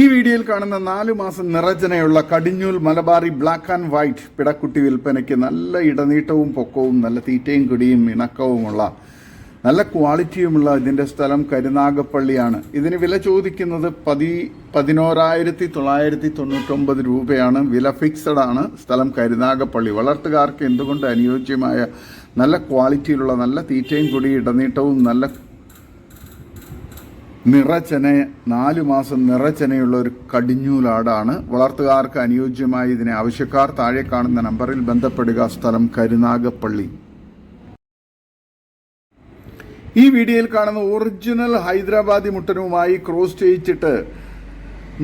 ഈ വീഡിയോയിൽ കാണുന്ന നാലു മാസം നിറജനയുള്ള കടിഞ്ഞൂൽ മലബാറി ബ്ലാക്ക് ആൻഡ് വൈറ്റ് പിടക്കുട്ടി വിൽപ്പനയ്ക്ക് നല്ല ഇടനീട്ടവും പൊക്കവും നല്ല തീറ്റയും കുടിയും ഇണക്കവുമുള്ള നല്ല ക്വാളിറ്റിയുമുള്ള ഇതിന്റെ സ്ഥലം കരുനാഗപ്പള്ളിയാണ്. ഇതിന് വില ചോദിക്കുന്നത് പതി പതിനോരായിരത്തി തൊള്ളായിരത്തി തൊണ്ണൂറ്റൊമ്പത് രൂപയാണ്. വില ഫിക്സഡ് ആണ്. സ്ഥലം കരുനാഗപ്പള്ളി. വളർത്തുകാർക്ക് എന്തുകൊണ്ട് അനുയോജ്യമായ നല്ല ക്വാളിറ്റിയിലുള്ള നല്ല തീറ്റയും കൂടി ഇടനീട്ടവും നല്ല നിറച്ചന നാലു മാസം നിറച്ചനയുള്ള ഒരു കടിഞ്ഞൂലാടാണ്. വളർത്തുകാർക്ക് അനുയോജ്യമായി ഇതിനെ ആവശ്യക്കാർ താഴെ കാണുന്ന നമ്പറിൽ ബന്ധപ്പെടുക. സ്ഥലം കരുനാഗപ്പള്ളി. ഈ വീഡിയോയിൽ കാണുന്ന ഒറിജിനൽ ഹൈദരാബാദി മുട്ടനുമായി ക്രോസ് ചെയ്യിച്ചിട്ട്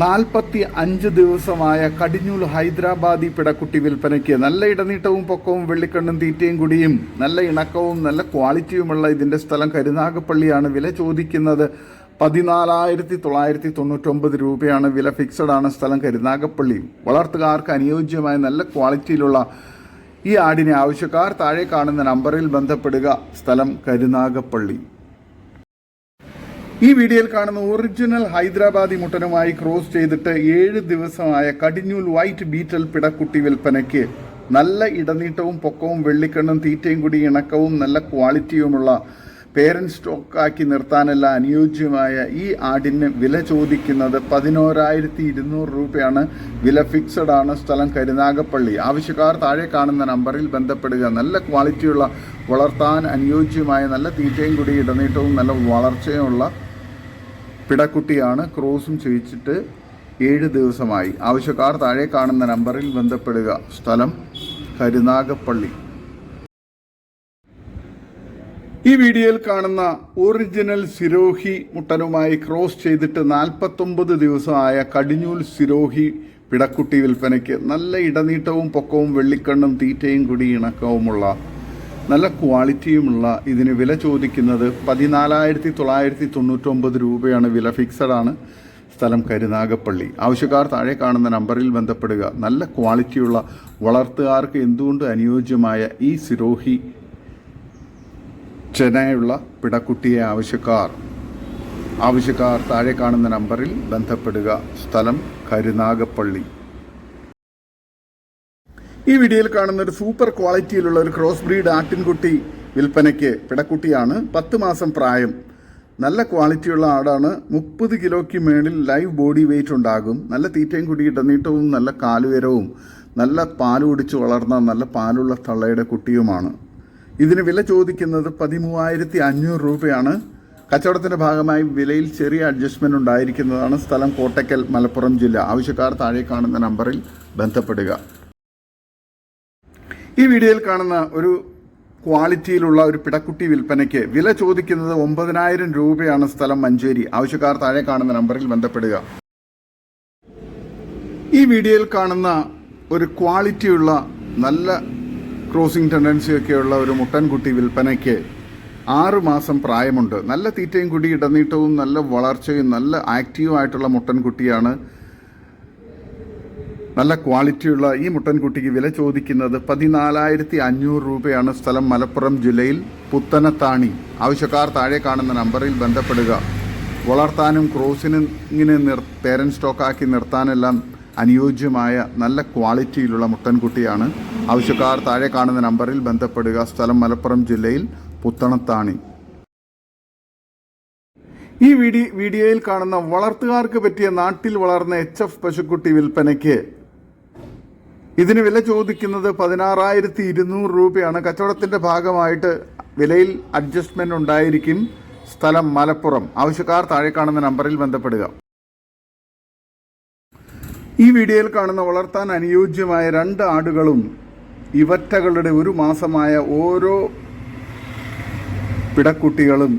നാൽപ്പത്തി അഞ്ച് ദിവസമായ കടിഞ്ഞൂൽ ഹൈദരാബാദി പിടക്കുട്ടി വിൽപ്പനയ്ക്ക് നല്ല ഇടനീട്ടവും പൊക്കവും വെള്ളിക്കണ്ണും തീറ്റയും കുടിയും നല്ല ഇണക്കവും നല്ല ക്വാളിറ്റിയുമുള്ള ഇതിന്റെ സ്ഥലം കരുനാഗപ്പള്ളിയാണ് വില ചോദിക്കുന്നത്. പതിനാലായിരത്തി തൊള്ളായിരത്തി തൊണ്ണൂറ്റൊമ്പത് രൂപയാണ് വില ഫിക്സഡ് ആണ് സ്ഥലം കരുനാഗപ്പള്ളി വളർത്തുകാർക്ക് അനുയോജ്യമായ നല്ല ക്വാളിറ്റിയിലുള്ള ഈ ആടിനെ ആവശ്യക്കാർ താഴെ കാണുന്ന നമ്പറിൽ ബന്ധപ്പെടുക. സ്ഥലം കരുനാഗപ്പള്ളി ഈ വീഡിയോയിൽ കാണുന്ന ഒറിജിനൽ ഹൈദരാബാദി മുട്ടനുമായി ക്രോസ് ചെയ്തിട്ട് ഏഴ് ദിവസമായ കടിഞ്ഞൂൽ വൈറ്റ് ബീറ്റൽ പിടക്കുട്ടി വിൽപ്പനയ്ക്ക് നല്ല ഇടനീട്ടവും പൊക്കവും വെള്ളിക്കണ്ണും തീറ്റയും കൂടി ഇണക്കവും നല്ല ക്വാളിറ്റിയുമുള്ള പേരന്റ് സ്റ്റോക്കാക്കി നിർത്താനല്ല അനുയോജ്യമായ ഈ ആടിന് വില ചോദിക്കുന്നത് പതിനോരായിരത്തി ഇരുന്നൂറ് രൂപയാണ്. വില ഫിക്സഡ് ആണ് സ്ഥലം കരുനാഗപ്പള്ളി. ആവശ്യക്കാർ താഴെ കാണുന്ന നമ്പറിൽ ബന്ധപ്പെടുക. നല്ല ക്വാളിറ്റിയുള്ള വളർത്താൻ അനുയോജ്യമായ നല്ല തീറ്റയും കൂടി ഇടനീട്ടവും നല്ല വളർച്ചയുമുള്ള പിടക്കുട്ടിയാണ് ക്രോസും ചെയ്യിച്ചിട്ട് ഏഴ് ദിവസമായി. ആവശ്യക്കാർ താഴെ കാണുന്ന നമ്പറിൽ ബന്ധപ്പെടുക. സ്ഥലം കരുനാഗപ്പള്ളി. ഈ വീഡിയോയിൽ കാണുന്ന ഒറിജിനൽ സിരോഹി മുട്ടനുമായി ക്രോസ് ചെയ്തിട്ട് നാൽപ്പത്തൊമ്പത് ദിവസമായ കടിഞ്ഞൂൽ സിരോഹി പിടക്കുട്ടി വിൽപ്പനയ്ക്ക് നല്ല ഇടനീട്ടവും പൊക്കവും വെള്ളിക്കണ്ണും തീറ്റയും കൂടി ഇണക്കവുമുള്ള നല്ല ക്വാളിറ്റിയുമുള്ള ഇതിന് വില ചോദിക്കുന്നത് പതിനാലായിരത്തി തൊള്ളായിരത്തി തൊണ്ണൂറ്റൊമ്പത് രൂപയാണ്. വില ഫിക്സഡ് ആണ്. സ്ഥലം കരുനാഗപ്പള്ളി. ആവശ്യക്കാർ താഴെ കാണുന്ന നമ്പറിൽ ബന്ധപ്പെടുക. നല്ല ക്വാളിറ്റിയുള്ള വളർത്തുകാർക്ക് എന്തുകൊണ്ട് അനുയോജ്യമായ ഈ സിരോഹി ചെനയുള്ള പിടക്കുട്ടിയെ ആവശ്യക്കാർ ആവശ്യക്കാർ താഴെ കാണുന്ന നമ്പറിൽ ബന്ധപ്പെടുക. സ്ഥലം കരുനാഗപ്പള്ളി. ഈ വീഡിയോയിൽ കാണുന്ന ഒരു സൂപ്പർ ക്വാളിറ്റിയിലുള്ള ഒരു ക്രോസ് ബ്രീഡ് ആട്ടിൻകുട്ടി വിൽപ്പനയ്ക്ക് പിടക്കുട്ടിയാണ് പത്ത് മാസം പ്രായം. നല്ല ക്വാളിറ്റിയുള്ള ആടാണ്. മുപ്പത് കിലോയ്ക്ക് മേളിൽ ലൈവ് ബോഡി വെയിറ്റ് ഉണ്ടാകും. നല്ല തീറ്റയും കുടി ഇടനീട്ടവും നല്ല കാലുയരവും നല്ല പാൽ കുടിച്ച് വളർന്ന നല്ല പാലുള്ള തള്ളയുടെ കുട്ടിയുമാണ്. ഇതിന് വില ചോദിക്കുന്നത് പതിമൂവായിരത്തി അഞ്ഞൂറ് രൂപയാണ്. കച്ചവടത്തിന്റെ ഭാഗമായി വിലയിൽ ചെറിയ അഡ്ജസ്റ്റ്മെന്റ് ഉണ്ടായിരിക്കുന്നതാണ് സ്ഥലം കോട്ടയ്ക്കൽ മലപ്പുറം ജില്ല. ആവശ്യക്കാർ താഴെ കാണുന്ന നമ്പറിൽ ബന്ധപ്പെടുക. ഈ വീഡിയോയിൽ കാണുന്ന ഒരു ക്വാളിറ്റിയിലുള്ള ഒരു പിടക്കുട്ടി വിൽപ്പനയ്ക്ക് വില ചോദിക്കുന്നത് ഒമ്പതിനായിരം രൂപയാണ് സ്ഥലം മഞ്ചേരി. ആവശ്യക്കാർ താഴെ കാണുന്ന നമ്പറിൽ ബന്ധപ്പെടുക. ഈ വീഡിയോയിൽ കാണുന്ന ഒരു ക്വാളിറ്റിയുള്ള നല്ല ക്രോസിംഗ് ടെൻഡൻസിയൊക്കെയുള്ള ഒരു മുട്ടൻകുട്ടി വിൽപ്പനയ്ക്ക് ആറ് മാസം പ്രായമുണ്ട്. നല്ല തീറ്റയും കുടി ഇടനീട്ടവും നല്ല വളർച്ചയും നല്ല ആക്റ്റീവായിട്ടുള്ള മുട്ടൻകുട്ടിയാണ്. നല്ല ക്വാളിറ്റിയുള്ള ഈ മുട്ടൻകുട്ടിക്ക് വില ചോദിക്കുന്നത് പതിനാലായിരത്തി അഞ്ഞൂറ് രൂപയാണ് സ്ഥലം മലപ്പുറം ജില്ലയിൽ പുത്തനത്താണി. ആവശ്യക്കാർ താഴെ കാണുന്ന നമ്പറിൽ ബന്ധപ്പെടുക. വളർത്താനും ക്രോസിനും ഇങ്ങനെ നിർ പേരൻ സ്റ്റോക്കാക്കി നിർത്താനെല്ലാം അനുയോജ്യമായ നല്ല ക്വാളിറ്റിയിലുള്ള മുട്ടൻകുട്ടിയാണ്. ആവശ്യക്കാർ താഴെ കാണുന്ന നമ്പറിൽ ബന്ധപ്പെടുക. സ്ഥലം മലപ്പുറം ജില്ലയിൽ പുത്തണത്താണി. ഈ വീഡിയോ വീഡിയോയിൽ കാണുന്ന വളർത്തുകാർക്ക് പറ്റിയ നാട്ടിൽ വളർന്ന എച്ച് എഫ് പശുക്കുട്ടി വിൽപ്പനയ്ക്ക് ഇതിന് വില ചോദിക്കുന്നത് പതിനാറായിരത്തി ഇരുന്നൂറ് രൂപയാണ്. കച്ചവടത്തിന്റെ ഭാഗമായിട്ട് വിലയിൽ അഡ്ജസ്റ്റ്മെന്റ് ഉണ്ടായിരിക്കും. സ്ഥലം മലപ്പുറം. ആവശ്യക്കാർ താഴെ കാണുന്ന നമ്പറിൽ ബന്ധപ്പെടുക. ഈ വീഡിയോയിൽ കാണുന്ന വളർത്താൻ അനുയോജ്യമായ രണ്ട് ആടുകളും ഇവറ്റകളുടെ ഒരു മാസമായ ഓരോ പിടക്കുട്ടികളും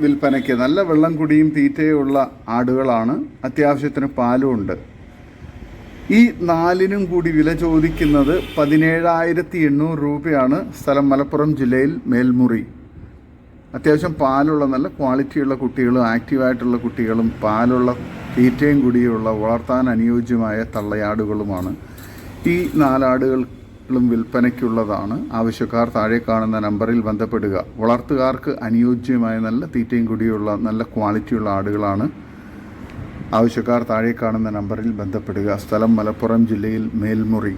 വിൽപ്പനയ്ക്ക് നല്ല വെള്ളം കുടിയും തീറ്റയുള്ള ആടുകളാണ്. അത്യാവശ്യത്തിന് പാലും ഉണ്ട്. ഈ നാലിനും കൂടി വില ചോദിക്കുന്നത് പതിനേഴായിരത്തി എണ്ണൂറ് രൂപയാണ്. സ്ഥലം മലപ്പുറം ജില്ലയിൽ മേൽമുറി. അത്യാവശ്യം പാലുള്ള നല്ല ക്വാളിറ്റിയുള്ള കുട്ടികളും ആക്റ്റീവായിട്ടുള്ള കുട്ടികളും പാലുള്ള തീറ്റയും കൂടിയുള്ള വളർത്താൻ അനുയോജ്യമായ തള്ളയാടുകളുമാണ്. ഈ നാലാടുകളും വിൽപ്പനയ്ക്കുള്ളതാണ്. ആവശ്യക്കാർ താഴെ കാണുന്ന നമ്പറിൽ ബന്ധപ്പെടുക. വളർത്തുകാർക്ക് അനുയോജ്യമായ നല്ല തീറ്റയും കൂടിയുള്ള നല്ല ക്വാളിറ്റിയുള്ള ആടുകളാണ്. ആവശ്യക്കാർ താഴെ കാണുന്ന നമ്പറിൽ ബന്ധപ്പെടുക. സ്ഥലം മലപ്പുറം ജില്ലയിൽ മേൽമുറി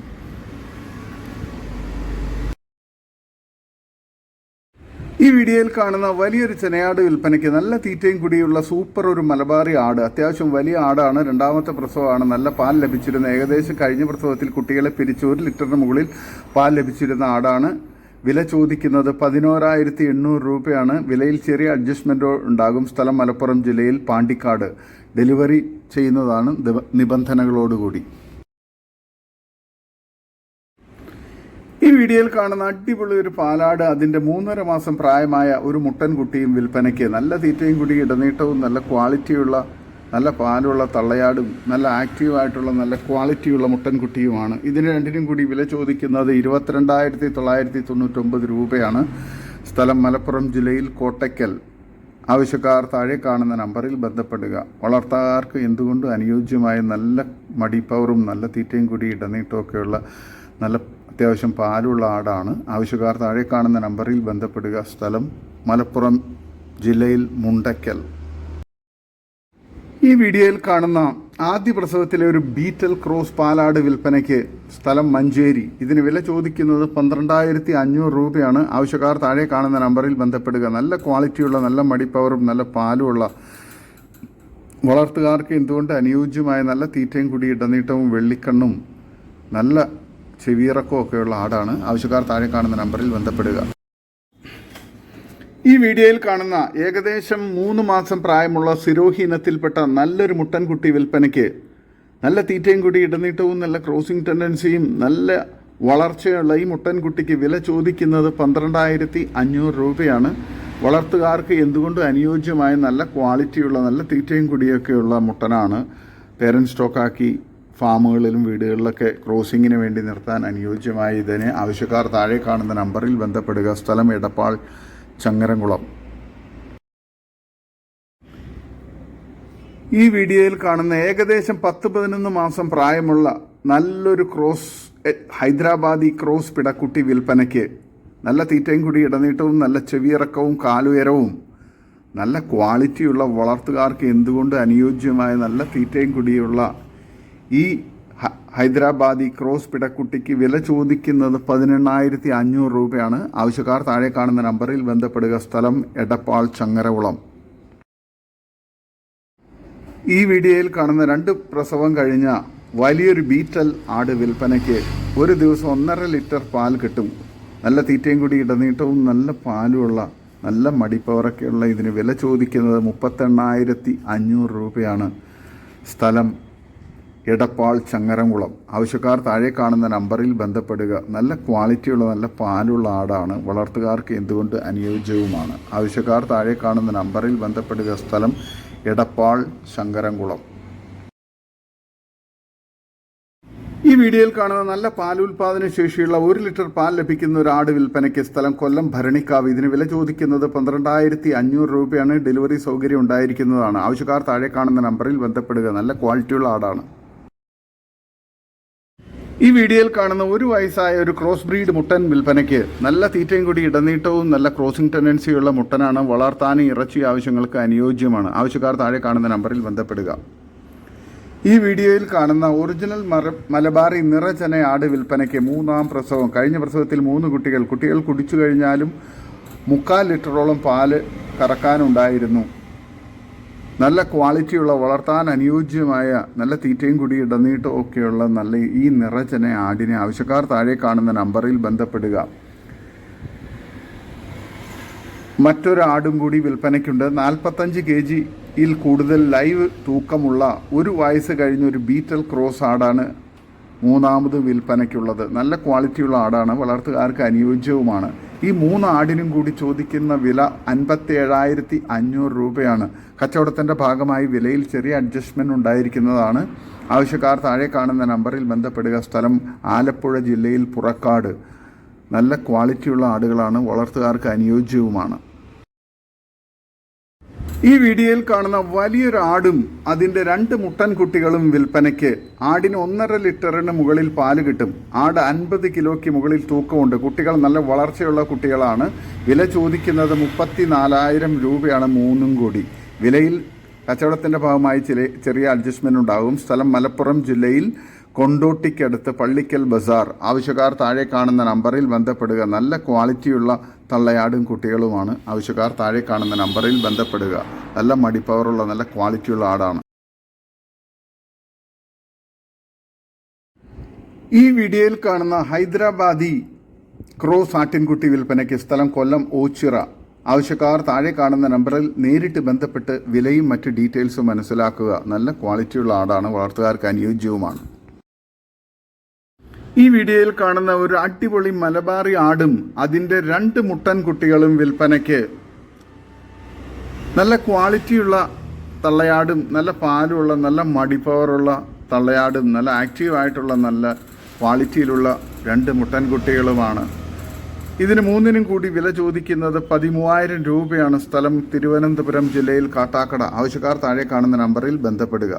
ഈ വീഡിയോയിൽ കാണുന്ന വലിയൊരു ചെനയാട് വിൽപ്പനയ്ക്ക് നല്ല തീറ്റയും കൂടിയുള്ള സൂപ്പർ ഒരു മലബാറി ആട്. അത്യാവശ്യം വലിയ ആടാണ്. രണ്ടാമത്തെ പ്രസവമാണ്. നല്ല പാൽ ലഭിച്ചിരുന്ന ഏകദേശം കഴിഞ്ഞ പ്രസവത്തിൽ കുട്ടികളെ പിരിച്ച് ഒരു ലിറ്ററിന് മുകളിൽ പാൽ ലഭിച്ചിരുന്ന ആടാണ്. വില ചോദിക്കുന്നത് പതിനോരായിരത്തി എണ്ണൂറ് രൂപയാണ്. വിലയിൽ ചെറിയ അഡ്ജസ്റ്റ്മെന്റോ ഉണ്ടാകും. സ്ഥലം മലപ്പുറം ജില്ലയിൽ പാണ്ടിക്കാട്. ഡെലിവറി ചെയ്യുന്നതാണ് നിബ- നിബന്ധനകളോടുകൂടി. വീഡിയോയിൽ കാണുന്ന അടിപൊളി ഒരു പാലാട് അതിന്റെ മൂന്നര മാസം പ്രായമായ ഒരു മുട്ടൻ കുട്ടിയും വിൽപ്പനയ്ക്ക് നല്ല തീറ്റയും കൂടി ഇടനീട്ടവും നല്ല ക്വാളിറ്റിയുള്ള നല്ല പാലുള്ള തള്ളയാടും നല്ല ആക്റ്റീവായിട്ടുള്ള നല്ല ക്വാളിറ്റിയുള്ള മുട്ടൻ കുട്ടിയുമാണ് ഇതിന് രണ്ടിനും കൂടി വില ചോദിക്കുന്നത് ഇരുപത്തിരണ്ടായിരത്തി തൊള്ളായിരത്തി തൊണ്ണൂറ്റൊമ്പത് രൂപയാണ്. സ്ഥലം മലപ്പുറം ജില്ലയിൽ കോട്ടയ്ക്കൽ. ആവശ്യക്കാർ താഴെ കാണുന്ന നമ്പറിൽ ബന്ധപ്പെടുക. വളർത്താർക്ക് എന്തുകൊണ്ടും അനുയോജ്യമായ നല്ല മടിപ്പവറും നല്ല തീറ്റയും കൂടി ഇടനീട്ടമൊക്കെയുള്ള നല്ല അത്യാവശ്യം പാലുള്ള ആടാണ്. ആവശ്യക്കാർ താഴെ കാണുന്ന നമ്പറിൽ ബന്ധപ്പെടുക. സ്ഥലം മലപ്പുറം ജില്ലയിൽ മുണ്ടയ്ക്കൽ ഈ വീഡിയോയിൽ കാണുന്ന ആദ്യ പ്രസവത്തിലെ ഒരു ബീറ്റൽ ക്രോസ് പാലാട് വിൽപ്പനയ്ക്ക് സ്ഥലം മഞ്ചേരി. ഇതിന് വില ചോദിക്കുന്നത് പന്ത്രണ്ടായിരത്തി അഞ്ഞൂറ് രൂപയാണ്. ആവശ്യക്കാർ താഴെ കാണുന്ന നമ്പറിൽ ബന്ധപ്പെടുക. നല്ല ക്വാളിറ്റിയുള്ള നല്ല മടിപ്പവറും നല്ല പാലുമുള്ള വളർത്തുകാർക്ക് എന്തുകൊണ്ട് അനുയോജ്യമായ നല്ല തീറ്റയും കൂടി ഇടനീട്ടവും വെള്ളിക്കണ്ണും നല്ല ചെവിയിറക്കവും ഒക്കെയുള്ള ആടാണ്. ആവശ്യക്കാർ താഴെ കാണുന്ന നമ്പറിൽ ബന്ധപ്പെടുക. ഈ വീഡിയോയിൽ കാണുന്ന ഏകദേശം മൂന്ന് മാസം പ്രായമുള്ള സിരോഹി ഇനത്തിൽപ്പെട്ട നല്ലൊരു മുട്ടൻകുട്ടി വിൽപ്പനയ്ക്ക് നല്ല തീറ്റയും കൂടി ഇടനീട്ടവും നല്ല ക്രോസിംഗ് ടെൻഡൻസിയും നല്ല വളർച്ചയുള്ള ഈ മുട്ടൻകുട്ടിക്ക് വില ചോദിക്കുന്നത് പന്ത്രണ്ടായിരത്തി അഞ്ഞൂറ് രൂപയാണ്. വളർത്തുകാർക്ക് എന്തുകൊണ്ടും അനുയോജ്യമായ നല്ല ക്വാളിറ്റിയുള്ള നല്ല തീറ്റയും കൂടിയൊക്കെയുള്ള മുട്ടനാണ്. പേരൻ സ്റ്റോക്കാക്കി ഫാമുകളിലും വീടുകളിലൊക്കെ ക്രോസിങ്ങിന് വേണ്ടി നിർത്താൻ അനുയോജ്യമായ ഇതിനെ ആവശ്യക്കാർ താഴെ കാണുന്ന നമ്പറിൽ ബന്ധപ്പെടുക. സ്ഥലം എടപ്പാൾ ചങ്ങരംകുളം. ഈ വീഡിയോയിൽ കാണുന്ന ഏകദേശം പത്ത് പതിനൊന്ന് മാസം പ്രായമുള്ള നല്ലൊരു ക്രോസ് ഹൈദരാബാദി ക്രോസ് പിടക്കുട്ടി വിൽപ്പനയ്ക്ക് നല്ല തീറ്റയും കൂടി ഇടനീട്ടവും നല്ല ചെവിയിറക്കവും കാലുയരവും നല്ല ക്വാളിറ്റിയുള്ള വളർത്തുകാർക്ക് എന്തുകൊണ്ട് അനുയോജ്യമായ നല്ല തീറ്റയും കൂടിയുള്ള ഈ ഹൈദരാബാദി ക്രോസ് പിടക്കുട്ടിക്ക് വില ചോദിക്കുന്നത് പതിനെണ്ണായിരത്തി അഞ്ഞൂറ് രൂപയാണ്. ആവശ്യക്കാർ താഴെ കാണുന്ന നമ്പറിൽ ബന്ധപ്പെടുക. സ്ഥലം എടപ്പാൾ ചങ്ങരകുളം. ഈ വീഡിയോയിൽ കാണുന്ന രണ്ട് പ്രസവം കഴിഞ്ഞ വലിയൊരു ബീറ്റൽ ആട് വിൽപ്പനയ്ക്ക് ഒരു ദിവസം ഒന്നര ലിറ്റർ പാൽ കിട്ടും. നല്ല തീറ്റയും കൂടി ഇടനീട്ടവും നല്ല പാലുമുള്ള നല്ല മടിപ്പവറൊക്കെയുള്ള ഇതിന് വില ചോദിക്കുന്നത് മുപ്പത്തെണ്ണായിരത്തി അഞ്ഞൂറ് രൂപയാണ്. സ്ഥലം എടപ്പാൾ ചങ്ങരംകുളം. ആവശ്യക്കാർ താഴെ കാണുന്ന നമ്പറിൽ ബന്ധപ്പെടുക. നല്ല ക്വാളിറ്റിയുള്ള നല്ല പാലുള്ള ആടാണ്. വളർത്തുകാർക്ക് എന്തുകൊണ്ട് അനുയോജ്യവുമാണ്? ആവശ്യക്കാർ താഴെ കാണുന്ന നമ്പറിൽ ബന്ധപ്പെടുക. സ്ഥലം എടപ്പാൾ ശങ്കരംകുളം ഈ വീഡിയോയിൽ കാണുന്ന നല്ല പാലുൽപാദന ശേഷിയുള്ള ഒരു ലിറ്റർ പാൽ ലഭിക്കുന്ന ഒരു ആട് വിൽപ്പനയ്ക്ക് സ്ഥലം കൊല്ലം ഭരണിക്കാവ്. ഇതിന് വില ചോദിക്കുന്നത് പന്ത്രണ്ടായിരത്തി അഞ്ഞൂറ് രൂപയാണ്. ഡെലിവറി സൗകര്യം ഉണ്ടായിരിക്കുന്നതാണ്. ആവശ്യക്കാർ താഴെ കാണുന്ന നമ്പറിൽ ബന്ധപ്പെടുക. നല്ല ക്വാളിറ്റിയുള്ള ആടാണ്. ഈ വീഡിയോയിൽ കാണുന്ന ഒരു വയസ്സായ ഒരു ക്രോസ് ബ്രീഡ് മുട്ടൻ വിൽപ്പനയ്ക്ക് നല്ല തീറ്റയും കൂടി ഇടനീട്ടവും നല്ല ക്രോസിംഗ് ടെൻഡൻസിയുള്ള മുട്ടനാണ് വളർത്താനും ഇറച്ചി ആവശ്യങ്ങൾക്ക് അനുയോജ്യമാണ്. ആവശ്യക്കാർ താഴെ കാണുന്ന നമ്പറിൽ ബന്ധപ്പെടുക. ഈ വീഡിയോയിൽ കാണുന്ന ഒറിജിനൽ മറ മലബാറി നിറചന ആട് വിൽപ്പനയ്ക്ക് മൂന്നാം പ്രസവം. കഴിഞ്ഞ പ്രസവത്തിൽ മൂന്ന് കുട്ടികൾ. കുട്ടികൾ കുടിച്ചു കഴിഞ്ഞാലും മുക്കാൽ ലിറ്ററോളം പാൽ കറക്കാനുണ്ടായിരുന്നു. നല്ല ക്വാളിറ്റിയുള്ള വളർത്താൻ അനുയോജ്യമായ നല്ല തീറ്റയും കൂടി ഇടനീട്ടവും ഒക്കെയുള്ള നല്ല ഈ നിറചന ആടിനെ ആവശ്യക്കാർ താഴെ കാണുന്ന നമ്പറിൽ ബന്ധപ്പെടുക. മറ്റൊരാടും കൂടി വിൽപ്പനയ്ക്കുണ്ട്. നാൽപ്പത്തഞ്ച് കെ ജിയിൽ കൂടുതൽ ലൈവ് തൂക്കമുള്ള ഒരു വയസ്സ് കഴിഞ്ഞ ഒരു ബീറ്റൽ ക്രോസ് ആടാണ് മൂന്നാമത് വിൽപ്പനയ്ക്കുള്ളത്. നല്ല ക്വാളിറ്റിയുള്ള ആടാണ്. വളർത്തുകാർക്ക് അനുയോജ്യവുമാണ്. ഈ മൂന്ന് ആടിനും കൂടി ചോദിക്കുന്ന വില അൻപത്തി ഏഴായിരത്തി അഞ്ഞൂറ് രൂപയാണ്. കച്ചവടത്തിന്റെ ഭാഗമായി വിലയിൽ ചെറിയ അഡ്ജസ്റ്റ്മെന്റ് ഉണ്ടായിരിക്കുന്നതാണ്. ആവശ്യക്കാർ താഴെ കാണുന്ന നമ്പറിൽ ബന്ധപ്പെടുക. സ്ഥലം ആലപ്പുഴ ജില്ലയിൽ പുറക്കാട്. നല്ല ക്വാളിറ്റിയുള്ള ആടുകളാണ്. വളർത്തുകാർക്ക് അനുയോജ്യവുമാണ്. ഈ വീഡിയോയിൽ കാണുന്ന വലിയൊരു ആടും അതിന്റെ രണ്ട് മുട്ടൻ കുട്ടികളും വിൽപ്പനയ്ക്ക് ആടിന് ഒന്നര ലിറ്ററിന് മുകളിൽ പാൽ കിട്ടും. ആട് അൻപത് കിലോയ്ക്ക് മുകളിൽ തൂക്കമുണ്ട്. കുട്ടികൾ നല്ല വളർച്ചയുള്ള കുട്ടികളാണ്. വില ചോദിക്കുന്നത് മുപ്പത്തി നാലായിരം രൂപയാണ് മൂന്നും കൂടി. വിലയിൽ കച്ചവടത്തിന്റെ ഭാഗമായി ചില ചെറിയ അഡ്ജസ്റ്റ്മെന്റ് ഉണ്ടാകും. സ്ഥലം മലപ്പുറം ജില്ലയിൽ കൊണ്ടോട്ടിക്കടുത്ത് പള്ളിക്കൽ ബസാർ. ആവശ്യക്കാർ താഴെ കാണുന്ന നമ്പറിൽ ബന്ധപ്പെടുക. നല്ല ക്വാളിറ്റിയുള്ള തള്ളയാടും കുട്ടികളുമാണ്. ആവശ്യക്കാർ താഴെ കാണുന്ന നമ്പറിൽ ബന്ധപ്പെടുക. നല്ല മടിപ്പവറുള്ള നല്ല ക്വാളിറ്റിയുള്ള ആടാണ്. ഈ വീഡിയോയിൽ കാണുന്ന ഹൈദരാബാദി ക്രോസ് ആട്ടിൻകുട്ടി വിൽപ്പനയ്ക്ക് സ്ഥലം കൊല്ലം ഓച്ചിറ. ആവശ്യക്കാർ താഴെ കാണുന്ന നമ്പറിൽ നേരിട്ട് ബന്ധപ്പെട്ട് വിലയും മറ്റ് ഡീറ്റെയിൽസും മനസ്സിലാക്കുക. നല്ല ക്വാളിറ്റിയുള്ള ആടാണ്. വളർത്തുകാർക്ക് അനുയോജ്യവുമാണ്. ഈ വീഡിയോയിൽ കാണുന്ന ഒരു അടിപൊളി മലബാറി ആടും അതിന്റെ രണ്ട് മുട്ടൻ കുട്ടികളും വിൽപ്പനയ്ക്ക്. നല്ല ക്വാളിറ്റിയുള്ള തള്ളയാടും നല്ല പാലുള്ള നല്ല മടി പവറുള്ള തള്ളയാടും നല്ല ആക്റ്റീവായിട്ടുള്ള നല്ല ക്വാളിറ്റിയിലുള്ള രണ്ട് മുട്ടൻ കുട്ടികളുമാണ്. ഇതിന് മൂന്നിനും കൂടി വില ചോദിക്കുന്നത് പതിമൂവായിരം രൂപയാണ്. സ്ഥലം തിരുവനന്തപുരം ജില്ലയിൽ കാട്ടാക്കട. ആവശ്യക്കാർ താഴെ കാണുന്ന നമ്പറിൽ ബന്ധപ്പെടുക.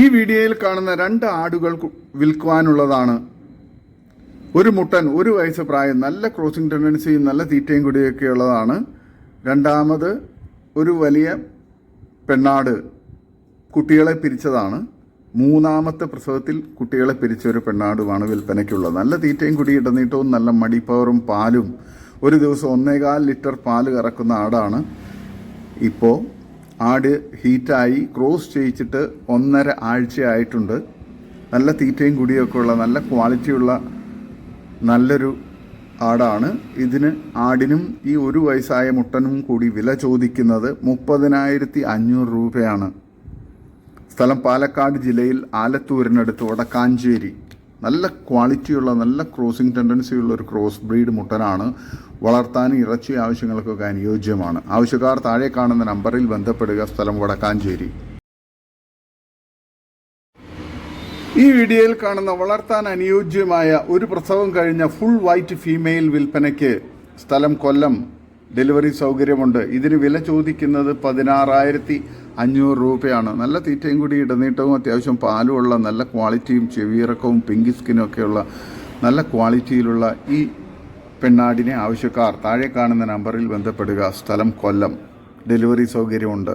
ഈ വീഡിയോയിൽ കാണുന്ന രണ്ട് ആടുകൾ വിൽക്കുവാനുള്ളതാണ്. ഒരു മുട്ടൻ ഒരു വയസ്സ് പ്രായം നല്ല ക്രോസിംഗ് ടെൻഡൻസിയും നല്ല തീറ്റയും കൂടിയൊക്കെ ഉള്ളതാണ്. രണ്ടാമത് ഒരു വലിയ പെണ്ണാട് കുട്ടികളെ പിരിച്ചതാണ്. മൂന്നാമത്തെ പ്രസവത്തിൽ കുട്ടികളെ പിരിച്ച ഒരു പെണ്ണാടുമാണ് വിൽപ്പനയ്ക്കുള്ളത്. നല്ല തീറ്റയും കുടി ഇടനീട്ടവും നല്ല മടിപ്പവറും പാലും. ഒരു ദിവസം ഒന്നേകാൽ ലിറ്റർ പാൽ കറക്കുന്ന ആടാണ്. ഇപ്പോൾ ആട് ഹീറ്റായി ക്രോസ് ചെയ്യിച്ചിട്ട് ഒന്നര ആഴ്ചയായിട്ടുണ്ട്. നല്ല തീറ്റയും കുടിയൊക്കെ ഉള്ള നല്ല ക്വാളിറ്റിയുള്ള നല്ലൊരു ആടാണ്. ഇതിന് ആടിനും ഈ ഒരു വയസ്സായ മുട്ടനും കൂടി വില ചോദിക്കുന്നത് മുപ്പതിനായിരത്തി അഞ്ഞൂറ് രൂപയാണ്. സ്ഥലം പാലക്കാട് ജില്ലയിൽ ആലത്തൂരിനടുത്ത് വടക്കാഞ്ചേരി നല്ല ക്വാളിറ്റിയുള്ള നല്ല ക്രോസിംഗ് ടെൻഡൻസിയുള്ള ഒരു ക്രോസ് ബ്രീഡ് മുട്ടനാണ്. വളർത്താനും ഇറച്ചി ആവശ്യങ്ങൾക്കൊക്കെ അനുയോജ്യമാണ്. ആവശ്യക്കാർ താഴെ കാണുന്ന നമ്പറിൽ ബന്ധപ്പെടുക. സ്ഥലം വടക്കാഞ്ചേരി. ഈ വീഡിയോയിൽ കാണുന്ന വളർത്താൻ അനുയോജ്യമായ ഒരു പ്രസവം കഴിഞ്ഞ ഫുൾ വൈറ്റ് ഫീമെയിൽ വിൽപ്പനയ്ക്ക് സ്ഥലം കൊല്ലം. ഡെലിവറി സൗകര്യമുണ്ട്. ഇതിന് വില ചോദിക്കുന്നത് പതിനാറായിരത്തി അഞ്ഞൂറ് രൂപയാണ്. നല്ല തീറ്റയും കൂടി ഇടനീട്ടവും അത്യാവശ്യം പാലുമുള്ള നല്ല ക്വാളിറ്റിയും ചെവിയിറക്കവും പിങ്കി സ്കിനും ഒക്കെയുള്ള നല്ല ക്വാളിറ്റിയിലുള്ള ഈ പെണ്ണാടിനെ ആവശ്യക്കാർ താഴെ കാണുന്ന നമ്പറിൽ ബന്ധപ്പെടുക. സ്ഥലം കൊല്ലം. ഡെലിവറി സൗകര്യമുണ്ട്.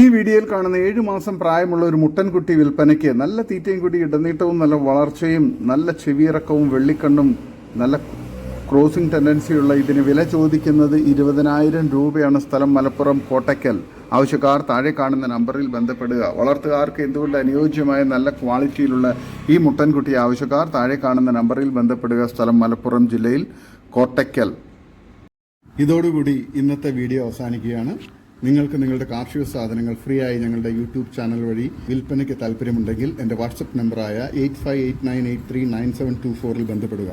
ഈ വീഡിയോയിൽ കാണുന്ന ഏഴു മാസം പ്രായമുള്ള ഒരു മുട്ടൻകുട്ടി വിൽപ്പനയ്ക്ക് നല്ല തീറ്റയും കൂടി ഇടനീട്ടവും നല്ല വളർച്ചയും നല്ല ചെവിയിറക്കവും വെള്ളിക്കണ്ണും നല്ല ക്രോസിംഗ് ടെൻഡൻസിയുള്ള ഇതിന് വില ചോദിക്കുന്നത് ഇരുപതിനായിരം രൂപയാണ് സ്ഥലം മലപ്പുറം കോട്ടയ്ക്കൽ. ആവശ്യക്കാർ താഴെ കാണുന്ന നമ്പറിൽ ബന്ധപ്പെടുക. വളർത്തുകാർക്ക് എന്തുകൊണ്ട് അനുയോജ്യമായ നല്ല ക്വാളിറ്റിയിലുള്ള ഈ മുട്ടൻകുട്ടി ആവശ്യക്കാർ താഴെ കാണുന്ന നമ്പറിൽ ബന്ധപ്പെടുക സ്ഥലം മലപ്പുറം ജില്ലയിൽ കോട്ടയ്ക്കൽ. ഇതോടുകൂടി ഇന്നത്തെ വീഡിയോ അവസാനിക്കുകയാണ്. നിങ്ങൾക്ക് നിങ്ങളുടെ കാർഷിക സാധനങ്ങൾ ഫ്രീ ആയി ഞങ്ങളുടെ യൂട്യൂബ് ചാനൽ വഴി വിൽപ്പനയ്ക്ക് താല്പര്യമുണ്ടെങ്കിൽ എന്റെ വാട്സപ്പ് നമ്പറായ eight five eight nine eight three nine seven two ഫോറിൽ ബന്ധപ്പെടുക.